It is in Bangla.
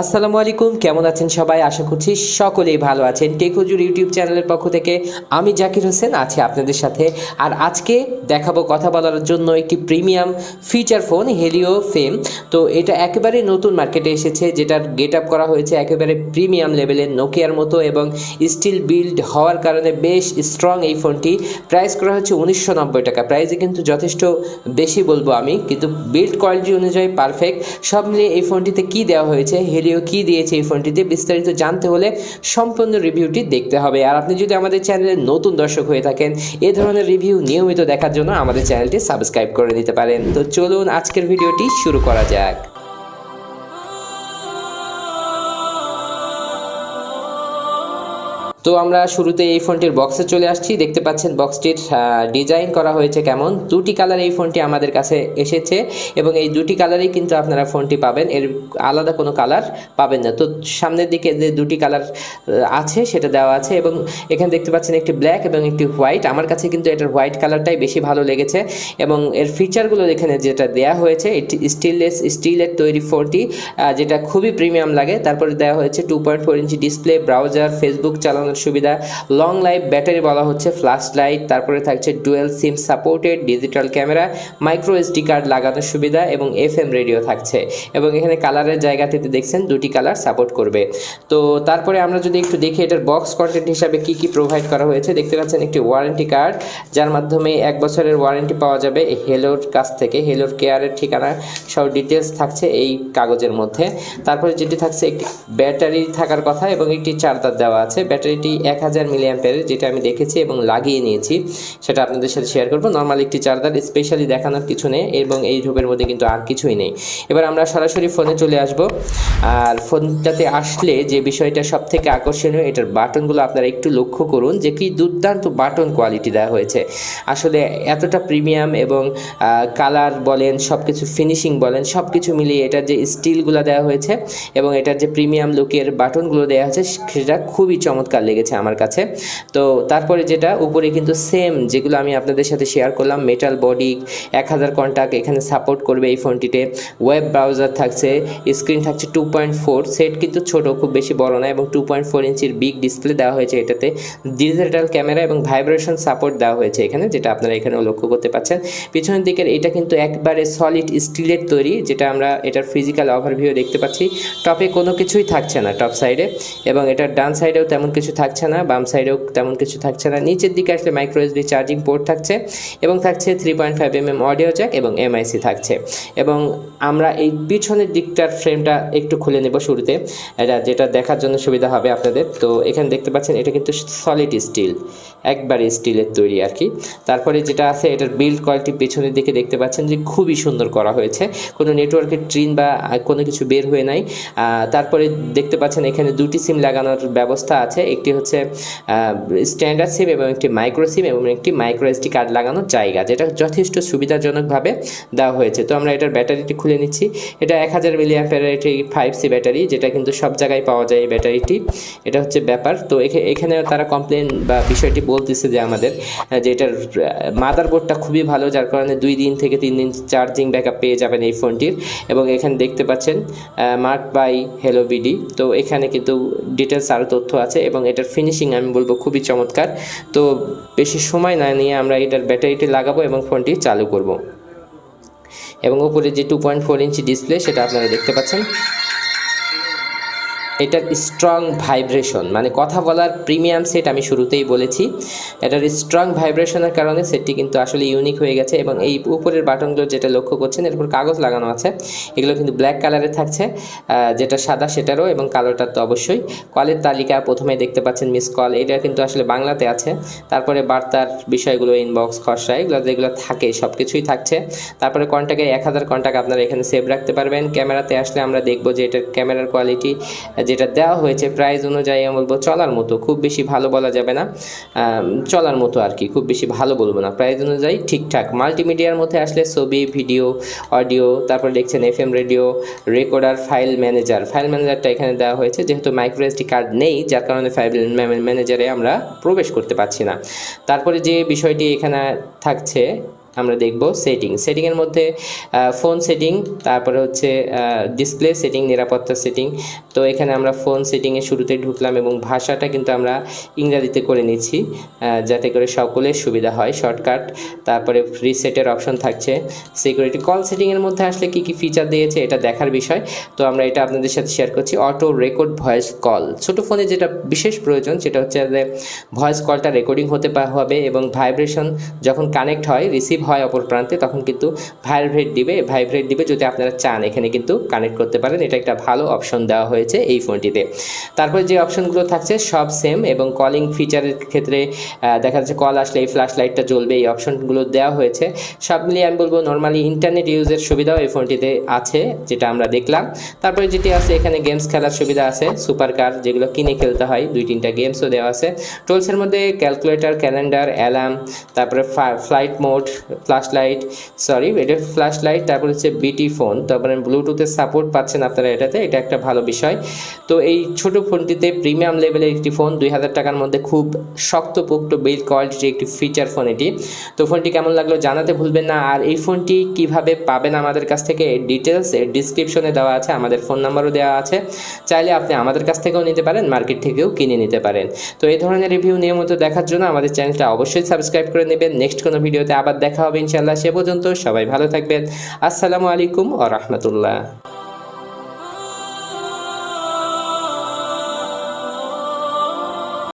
আসসালামু আলাইকুম, কেমন আছেন সবাই? আশা করছি সকলেই ভালো আছেন। টেকহুজুর ইউটিউব চ্যানেলের পক্ষ থেকে আমি জাকির হোসেন আছি আপনাদের সাথে। আর আজকে দেখাবো কথা বলার জন্য একটি premium feature phone Helio fame তো এটা একেবারে নতুন মার্কেটে এসেছে, যেটার গেট আপ করা হয়েছে একেবারে প্রিমিয়াম লেভেলের নোকিয়ার মতো এবং স্টিল বিল্ড হওয়ার কারণে বেশ স্ট্রং এই ফোনটি। প্রাইস করা হচ্ছে উনিশশো নব্বই টাকা। প্রাইসে কিন্তু যথেষ্ট বেশি বলব আমি, কিন্তু বিল্ড কোয়ালিটি অনুযায়ী পারফেক্ট সব মিলিয়ে এই ফোনটিতে কি দেওয়া হয়েছে? হেলিও কি দিয়েছে এই ফোনটিতে বিস্তারিত জানতে হলে সম্পূর্ণ রিভিউটি দেখতে হবে। আর আপনি যদি আমাদের চ্যানেলে নতুন দর্শক হয়ে থাকেন, এ ধরনের রিভিউ নিয়মিত দেখার জন্য আমাদের চ্যানেলটি সাবস্ক্রাইব করে নিতে পারেন। তো চলুন আজকের ভিডিওটি শুরু করা যাক। তো আমরা শুরুতে এই ফোনটির বক্সে চলে আসছি। দেখতে পাচ্ছেন বক্সটির ডিজাইন করা হয়েছে কেমন। দুটি কালার এই ফোনটি আমাদের কাছে এসেছে এবং এই দুটি কালারেই কিন্তু আপনারা ফোনটি পাবেন। এর আলাদা কোনো কালার পাবেন না। তো সামনের দিকে যে দুটি কালার আছে সেটা দেওয়া আছে এবং এখানে দেখতে পাচ্ছেন একটি ব্ল্যাক এবং একটি হোয়াইট আমার কাছে কিন্তু এটার হোয়াইট কালারটাই বেশি ভালো লেগেছে এবং এর ফিচারগুলো এখানে যেটা দেওয়া হয়েছে, এটি স্টিললেস স্টিলের তৈরি ফোনটি যেটা খুবই প্রিমিয়াম লাগে। তারপরে দেওয়া হয়েছে two point four inch display browser Facebook চালানোর সুবিধা। লং লাইফ ব্যাটারি বলা হচ্ছে ফ্ল্যাশ লাইট তারপরে থাকছে dual SIM supported digital camera micro SD card লাগানোর সুবিধা এবং এফ এম রেডিও থাকছে। এবং এখানে কালারের জায়গাটিতে দেখছেন দুটি কালার সাপোর্ট করবে। তো তারপরে আমরা যদি একটু দেখি এটার বক্স কন্টেন্ট হিসাবে কি কি প্রোভাইড করা হয়েছে, দেখতে পাচ্ছেন একটি ওয়ারেন্টি কার্ড যার মাধ্যমে এক বছরের ওয়ারেন্টি পাওয়া যাবে হেলোর কাছ থেকে। হেলোর কেয়ারের ঠিকানা সব ডিটেলস থাকছে এই কাগজের মধ্যে। তারপরে যেটি থাকছে একটি ব্যাটারি থাকার কথা এবং একটি চার্জার দেওয়া আছে। ব্যাটারিটি এক হাজার মিলিয়াম্পেয়ারের যেটা আমি দেখেছি এবং লাগিয়ে নিয়েছি, সেটা আপনাদের সাথে শেয়ার করব। নর্মাল একটি চার্জার স্পেশালি দেখানোর কিছু নেই এবং এই ধূপের মধ্যে কিন্তু আর কিছুই নেই। এবার আমরা সরাসরি ফোনে চলে আসব। আর ফোনটাতে আসলে যে বিষয়টা সব থেকে আকর্ষণীয়, এটার বাটনগুলো আপনারা একটু লক্ষ্য করুন যে কি দুর্দান্ত বাটন কোয়ালিটি দেওয়া হয়েছে। আসলে এতটা প্রিমিয়াম এবং কালার বলেন সব কিছু ফিনিশিং বলেন সব কিছু মিলিয়ে এটার যে স্টিলগুলো দেওয়া হয়েছে এবং এটার যে প্রিমিয়াম লুকের বাটনগুলো দেওয়া আছে সেটা খুবই চমৎকার লেগেছে আমার কাছে। তো তারপরে যেটা, উপরে কিন্তু সেম যেগুলো আমি আপনাদের সাথে শেয়ার করলাম মেটাল বডি এক হাজার কন্টাক্ট এখানে সাপোর্ট করবে এই ফোনটিতে। ওয়েব ব্রাউজার থাকছে স্ক্রিন থাকছে টু পয়েন্ট ফোর সেট কিন্তু ছোট, খুব বেশি বড় না এবং টু পয়েন্ট ফোর ইঞ্চির বিগ ডিসপ্লে দেওয়া হয়েছে এটাতে। ডিজিটাল ক্যামেরা এবং ভাইব্রেশন সাপোর্ট দেওয়া হয়েছে এখানে, যেটা আপনারা এখানেও লক্ষ্য করতে পাচ্ছেন। পিছনের দিকের এটা কিন্তু একবারে সলিড স্টিলের তৈরি, যেটা আমরা এটার ফিজিক্যাল ওভারভিউ দেখতে পাচ্ছি। টপে কোনো কিছুই থাকছে না টপ সাইডে এবং এটার ডান সাইডেও তেমন কিছু থাকছে না, বাম সাইডেও তেমন কিছু থাকছে না। নিচের দিকে আসলে মাইক্রো এসবি চার্জিং পোর্ট থাকছে এবং থাকছে three point five M M audio jack এবং এমআইসি থাকছে। এবং আমরা এই পিছনের দিকটার ফ্রেমটা একটু খুলে নেব শুরুতে। এটা যেটা দেখার জন্য সুবিধা হবে আপনাদের। তো এখানে দেখতে পাচ্ছেন, এটা কিন্তু সলিড স্টিল একবারে স্টিলের তৈরি আর কি। তারপরে যেটা আছে, এটার বিল্ড কোয়ালিটি পেছনের দিকে দেখতে পাচ্ছেন যে খুবই সুন্দর করা হয়েছে। কোনো নেটওয়ার্কের ট্রিন বা কোনো কিছু বের হয়ে নাই। তারপরে দেখতে পাচ্ছেন, এখানে দুটি সিম লাগানোর ব্যবস্থা আছে। একটি হচ্ছে স্ট্যান্ডার্ড সিম এবং একটি মাইক্রো সিম এবং একটি মাইক্রো এসডি কার্ড লাগানোর জায়গা, যেটা যথেষ্ট সুবিধাজনকভাবে দেওয়া হয়েছে। তো আমরা এটার ব্যাটারিটি খুলে নিচ্ছি। এটা এক হাজার মিলিয়াম্পের একটি ফাইভ সি ব্যাটারি, যেটা কিন্তু সব জায়গায় পাওয়া যায় এই ব্যাটারিটি। এটা হচ্ছে ব্যাপার। তো এখানে তারা কমপ্লেন বা বিষয়টি বলতেছে যে আমাদের যে এটার মাদারবোর্ডটা খুবই ভালো, যার কারণে দুই দিন থেকে তিন দিন চার্জিং ব্যাকআপ পেয়ে যাবেন এই ফোনটির। এবং এখানে দেখতে পাচ্ছেন মার্ক বাই হেলো বিডি তো এখানে কিন্তু ডিটেলস আরও তথ্য আছে এবং এটার ফিনিশিং আমি বলব খুবই চমৎকার। তো বেশি সময় না নিয়ে আমরা এটার ব্যাটারিটি লাগাবো এবং ফোনটি চালু করব। এবং উপরে যে two point four inch display সেটা আপনারা দেখতে পাচ্ছেন। এটার স্ট্রং ভাইব্রেশন মানে কথা বলার প্রিমিয়াম সেট আমি শুরুতেই বলেছি। এটার স্ট্রং ভাইব্রেশনের কারণে সেটটি কিন্তু আসলে ইউনিক হয়ে গেছে এবং এই উপরের বাটনগুলো যেটা লক্ষ্য করছেন, এর উপর কাগজ লাগানো আছে। এগুলো কিন্তু ব্ল্যাক কালারে থাকছে যেটা সাদা সেটারও এবং কালোটার তো অবশ্যই। কলের তালিকা প্রথমে দেখতে পাচ্ছেন মিস কল এটা কিন্তু আসলে বাংলাতে আছে। তারপরে বার্তার বিষয়গুলো ইনবক্স খসড়া, এগুলো যেগুলো থাকে সব কিছুই থাকছে। তারপরে কন্ট্যাক্টে এক হাজার কন্ট্যাক্ট আপনারা এখানে সেভ রাখতে পারবেন। ক্যামেরাতে আসলে আমরা দেখব যে এটার ক্যামেরার কোয়ালিটি যেটা দেওয়া হয়েছে প্রাইস অনুযায়ী আমি বলব চলার মতো, খুব বেশি ভালো বলা যাবে না। চলার মতো আর কি, খুব বেশি ভালো বলব না। প্রাইস অনুযায়ী ঠিকঠাক। মাল্টিমিডিয়ার মধ্যে আসলে ছবি ভিডিও অডিও তারপর দেখছেন F M radio recorder file manager file ম্যানেজারটা এখানে দেওয়া হয়েছে, যেহেতু মাইক্রো এসডি কার্ড নেই, যার কারণে ফাইল ম্যানেজারে আমরা প্রবেশ করতে পারছি না। তারপরে যে বিষয়টি এখানে থাকছে আমরা দেখব সেটিং সেটিংয়ের মধ্যে ফোন সেটিং তারপরে হচ্ছে ডিসপ্লে সেটিং নিরাপত্তা সেটিং তো এখানে আমরা ফোন সেটিংয়ে শুরুতে ঢুকলাম এবং ভাষাটা কিন্তু আমরা ইংরাজিতে করে নিচ্ছি যাতে করে সকলের সুবিধা হয় শর্টকাট তারপরে রিসেটের অপশন থাকছে। সিকিউরিটি কল সেটিংয়ের মধ্যে আসলে কি কি ফিচার দিয়েছে এটা দেখার বিষয়। তো আমরা এটা আপনাদের সাথে শেয়ার করছি অটো রেকর্ড ভয়েস কল ছোটো ফোনে যেটা বিশেষ প্রয়োজন, সেটা হচ্ছে যে ভয়েস কলটা রেকর্ডিং হতে হবে এবং ভাইব্রেশন যখন কানেক্ট হয় রিসিভ হয় অপর প্রান্তে, তখন কিন্তু ভাইব্রেট দিবে ভাইব্রেট দিবে যদি আপনারা চান। এখানে কিন্তু কানেক্ট করতে পারেন। এটা একটা ভালো অপশন দেওয়া হয়েছে এই ফোনটিতে। তারপরে যে অপশনগুলো থাকছে, সব সেম এবং কলিং ফিচারের ক্ষেত্রে দেখা যাচ্ছে কল আসলে এই ফ্ল্যাশ লাইটটা জ্বলবে, এই অপশনগুলো দেওয়া হয়েছে। সব মিলিয়ে আমি বলব নর্মালি ইন্টারনেট ইউজের সুবিধাও এই ফোনটিতে আছে, যেটা আমরা দেখলাম। তারপরে যেটি আছে, এখানে গেমস খেলার সুবিধা আছে সুপার কার যেগুলো কিনে খেলতে হয়, দুই তিনটা গেমসও দেওয়া আছে। টুলসের মধ্যে ক্যালকুলেটর ক্যালেন্ডার অ্যালার্ম তারপরে flight mode flash light sorry এটা ফ্ল্যাশ লাইট তারপরে হচ্ছে বিটি ফোন তারপরে ব্লুটুথের সাপোর্ট পাচ্ছেন আপনারা এটাতে, এটা একটা ভালো বিষয়। তো এই ছোট ফোনটিতে প্রিমিয়াম লেভেলের একটি ফোন দুই হাজার টাকার মধ্যে খুব শক্তপোক্ত বিল্ড কোয়ালিটির একটি ফিচার ফোন এটি। তো ফোনটি কেমন লাগল জানাতে ভুলবেন না, আর এই ফোনটি কীভাবে পাবেন আমাদের কাছ থেকে ডিটেলস ডিসক্রিপশনে দেওয়া আছে, আমাদের ফোন নাম্বারও দেওয়া আছে। চাইলে আপনি আমাদের কাছ থেকেও নিতে পারেন মার্কেট থেকেও কিনে নিতে পারেন। তো এই ধরনের রিভিউ নিয়মিত দেখার জন্য আমাদের চ্যানেলটা অবশ্যই সাবস্ক্রাইব করে নেবেন। নেক্সট কোনো ভিডিওতে আবার দেখা হবে ইনশাল্লাহ সে পর্যন্ত সবাই ভালো থাকবেন। আসসালামু আলাইকুম ও রহমতুল্লাহ।